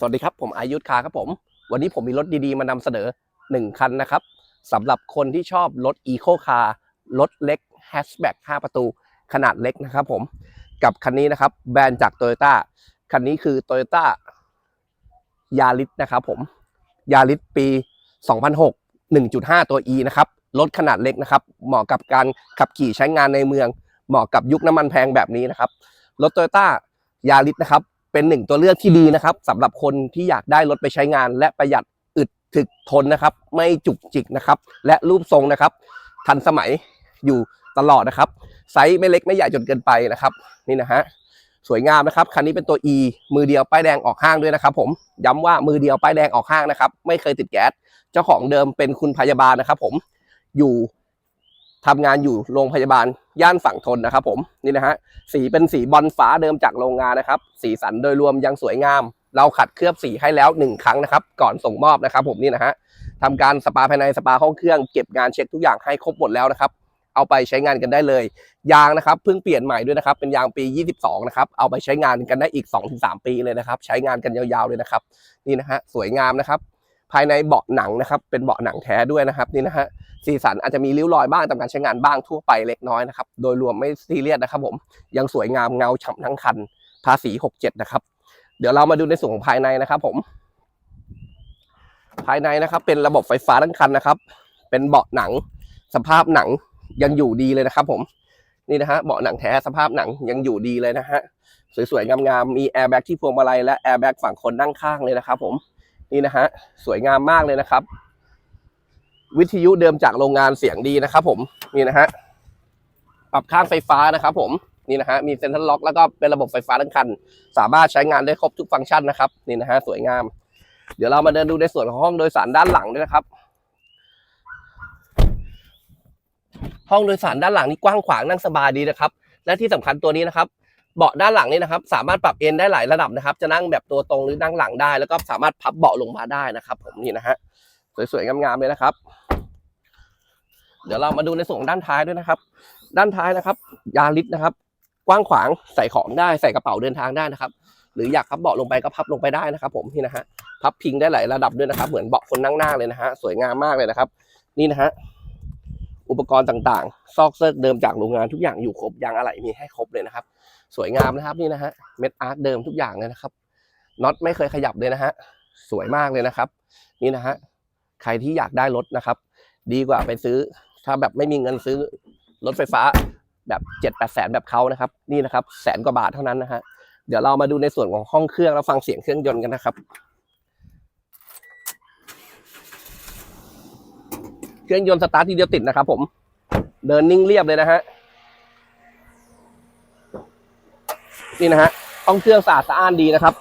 สวัสดีครับ ผมอายุทธคาครับผม วันนี้ผมมีรถดีๆ มานำเสนอ 1 คันนะครับสำหรับคนที่ชอบรถอีโคคาร์รถเล็กแฮชแบ็ก5ประตู ขนาดเล็กนะครับผม กับคันนี้นะครับ แบรนด์จากโตโยต้าคันนี้คือโตโยต้ายาริสนะครับผมยาริสปี 2006 1.5 ตัว E นะครับ รถขนาดเล็กนะครับ เหมาะกับการขับขี่ใช้งานในเมือง เหมาะกับยุคน้ำมันแพงแบบนี้นะครับ รถโตโยต้ายาริสนะครับ เป็นหนึ่งตัวเลือกที่ดีนะครับสำหรับคนที่อยากได้รถไปใช้งาน และประหยัดอึดถึกทนนะครับ ไม่จุกจิกนะครับ และรูปทรงนะครับ ทันสมัยอยู่ตลอดนะครับไซส์ไม่เล็กไม่ใหญ่จนเกินไปนะครับ นี่นะฮะสวยงามนะครับคันนี้เป็นตัว E มือเดียวป้ายแดงออกห้างด้วยนะครับ ผมย้ำว่ามือเดียวป้ายแดงออกห้างนะครับ ไม่เคยติดแก๊สเจ้าของเดิมเป็นคุณพยาบาลนะครับ ผมอยู่ ทำงานอยู่โรงพยาบาลย่านฝั่งทนนะครับ ผมนี่นะฮะสีเป็นสีบอลฟ้าเดิมจากโรงงานนะครับ สีสันโดยรวมยังสวยงาม เราขัดเคลือบสีให้แล้วหนึ่งครั้งนะครับ ก่อนส่งมอบนะครับ ผมนี่นะฮะทำการสปาภายในสปาห้องเครื่องเก็บงานเช็คทุกอย่างให้ครบหมดแล้วนะครับ เอาไปใช้งานกันได้เลย ยางนะครับเพิ่งเปลี่ยนใหม่ด้วยนะครับ เป็นยางปี 22 นะครับ เอาไปใช้งานกันได้อีก 2-3 ปีเลยนะครับ ใช้งานกันยาวๆเลยนะครับ นี่นะฮะสวยงามนะครับ ภายในเบาะหนังนะครับ เป็นเบาะหนังแท้ด้วยนะครับนี่นะฮะสีสันอาจจะมีริ้วรอยบ้างตามการใช้งานบ้างทั่วไปเล็กน้อยนะครับ โดยรวมไม่ซีเรียสนะครับ ผมยังสวยงามเงาฉ่ำทั้งคัน ภาษี67นะครับ เดี๋ยวเรามาดูในส่วนของภายในนะครับ ผม ภายในนะครับ เป็นระบบไฟฟ้าทั้งคันนะครับ เป็นเบาะหนัง สภาพหนังยังอยู่ดีเลยนะครับ ผมนี่นะฮะเบาะหนังแท้สภาพหนังยังอยู่ดีเลยนะฮะสวยๆงามๆมีแอร์แบ็กที่พวงมาลัยและแอร์แบ็กฝั่งคนนั่งข้างเลยนะครับ ผม นี่นะฮะสวยงามมากเลยนะครับ วิทยุเดิมจากโรงงานเสียงดีนะครับ ผมนี่นะฮะปรับข้างไฟฟ้านะครับ ผมนี่นะฮะมีเซ็นทรัลล็อกแล้วก็เป็นระบบไฟฟ้าทั้งคัน สามารถใช้งานได้ครบทุกฟังก์ชันนะครับนี่นะฮะสวยงาม เดี๋ยวเรามาเดินดูในส่วนของห้องโดยสารด้านหลังด้วยนะครับ ห้องโดยสารด้านหลังนี่กว้างขวางนั่งสบายดีนะครับ และที่สำคัญตัวนี้นะครับ เบาะด้านหลังนี่นะครับ สามารถปรับเอนได้หลายระดับนะครับ จะนั่งแบบตัวตรงหรือนั่งหลังได้ แล้วก็สามารถพับเบาะลงมาได้นะครับ ผมนี่นะฮะสวยๆงามๆเลยนะครับ เดี๋ยวเรามาดูในส่วนด้านท้ายด้วยนะครับ ด้านท้ายนะครับ ยาลิสนะครับ กว้างขวางใส่ของได้ใส่กระเป๋าเดินทางได้นะครับ หรืออยากพับเบาะลงไปก็พับลงไปได้นะครับ ผมนี่นะฮะพับพิงได้หลายระดับด้วยนะครับ เหมือนเบาะคนนั่งหน้าเลยนะฮะสวยงามมากเลยนะครับ นี่นะฮะอุปกรณ์ต่างๆ ซอกเซิร์กเดิมจากโรงงานทุกอย่างอยู่ครบยางอะไหล่มีให้ครบเลยนะครับ สวยงามนะครับนี่นะฮะเม็ดอาร์ตเดิมทุกอย่างเลยนะครับน็อตไม่เคยขยับเลยนะฮะสวยมากเลยนะครับ นี่นะฮะใครที่อยากได้รถนะครับ ดีกว่าไปซื้อ ถ้าแบบไม่มีเงินซื้อรถไฟฟ้าแบบเจ็ดแปดแสนแบบเขานะครับ นี่นะครับแสนกว่าบาทเท่านั้นนะฮะเดี๋ยวเรามาดูในส่วนของห้องเครื่องแล้วฟังเสียงเครื่องยนต์กันนะครับ เครื่องยนต์สตาร์ททีเดียวติดนะครับผมเดินนิ่งเรียบเลยนะฮะ นี่นะฮะห้องเครื่องสะอาดสะอ้านดีนะครับ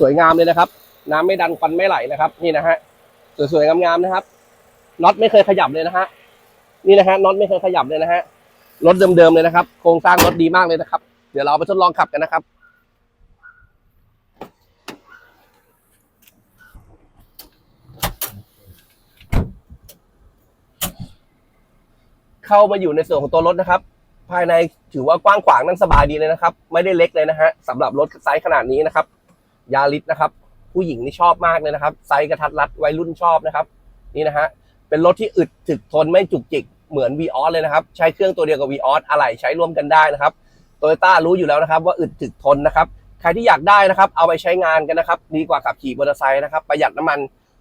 สวยงามเลยนะครับ น้ำไม่ดันควันไม่ไหลนะครับ นี่นะฮะสวยๆงามๆนะครับน็อตไม่เคยขยับเลยนะฮะนี่นะฮะน็อตไม่เคยขยับเลยนะฮะรถเดิมๆเลยนะครับ โครงสร้างรถดีมากเลยนะครับ เดี๋ยวเราไปทดลองขับกันนะครับเข้ามาอยู่ในส่วนของตัวรถนะครับ ภายในถือว่ากว้างขวางนั่งสบายดีเลยนะครับ ไม่ได้เล็กเลยนะฮะสำหรับรถไซส์ขนาดนี้นะครับยาริสนะครับ ผู้หญิงนี่ชอบมากเลยนะครับ ไซส์กระทัดรัดวัยรุ่นชอบนะครับ นี่นะฮะเป็นรถที่อึดถึกทนไม่จุกจิกเหมือน v ีออสเลยนะครับ ใช้เครื่องตัวเดียวกับ v ีออสอะไหล่ใช้ร่วมกันได้นะครับโตโยต้ารู้อยู่แล้วนะครับ ว่าอึดถึกทนนะครับ ใครที่อยากได้นะครับ เอาไปใช้งานกันนะครับ ดีกว่าขับขี่มอเตอร์ไซค์นะครับ ประหยัดน้ำมัน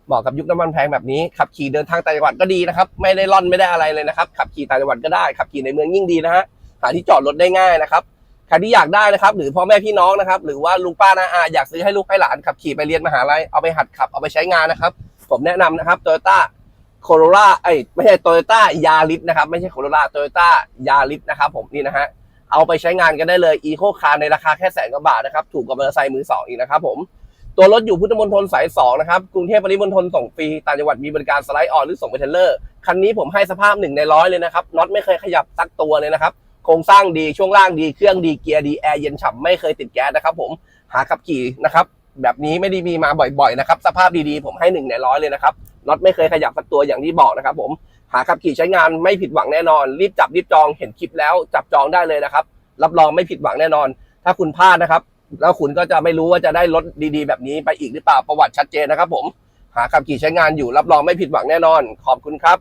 เหมาะกับยุคน้ำมันแพงแบบนี้ขับขี่เดินทางต่างจังหวัดก็ดีนะครับ ไม่ได้ร่อนไม่ได้อะไรเลยนะครับ ขับขี่ต่างจังหวัดก็ได้ขับขี่ในเมืองยิ่งดีนะฮะ หาที่จอดรถได้ง่ายนะครับใครที่อยากได้นะครับ หรือพ่อแม่พี่น้องนะครับ หรือว่าลุงป้านาอาอยากซื้อให้ลูกให้หลานขับขี่ไปเรียนมหาลัยเอาไปหัดขับเอาไปใช้งานนะครับ ผมแนะนำนะครับโตโยต้าโคโรล่าเอ้ยไม่ใช่โตโยต้ายาริสนะครับ ไม่ใช่โคโรล่าโตโยต้ายาริสนะครับ ผมนี่นะฮะเอาไปใช้งานกันได้เลยอีโคคาร์ในราคาแค่แสนกว่าบาทนะครับ ถูกกว่ามอเตอร์ไซค์มือสองอีกนะครับผมตัวรถอยู่พุทธมณฑลสายสองนะครับ กรุงเทพปริมณฑลส่งฟรีต่างจังหวัดมีบริการสไลด์ออนหรือส่งไปเทเลอร์ คันนี้ผมให้สภาพหนึ่งในร้อยเลยนะครับน็อตไม่เคยขยับสักตัวเลยนะครับ โครงสร้างดีช่วงล่างดีเครื่องดีเกียร์ดีแอร์เย็นฉ่ำไม่เคยติดแก๊สนะครับผมหาขับขี่นะครับแบบนี้ไม่ได้มีมาบ่อยๆนะครับสภาพดีๆผมให้หนึ่งในร้อยเลยนะครับน็อตไม่เคยขยับสักตัวอย่างที่บอกนะครับผมหาขับขี่ใช้งานไม่ผิดหวังแน่นอน รีบจับรีบจองเห็นคลิปแล้วจับจองได้เลยนะครับ รับรองไม่ผิดหวังแน่นอน ถ้าคุณพลาดนะครับ แล้วคุณก็จะไม่รู้ว่าจะได้รถดีๆ แบบนี้ไปอีกหรือเปล่าประวัติชัดเจนนะครับ ผม หาขับขี่ใช้งานอยู่รับรองไม่ผิดหวังแน่นอน ขอบคุณครับ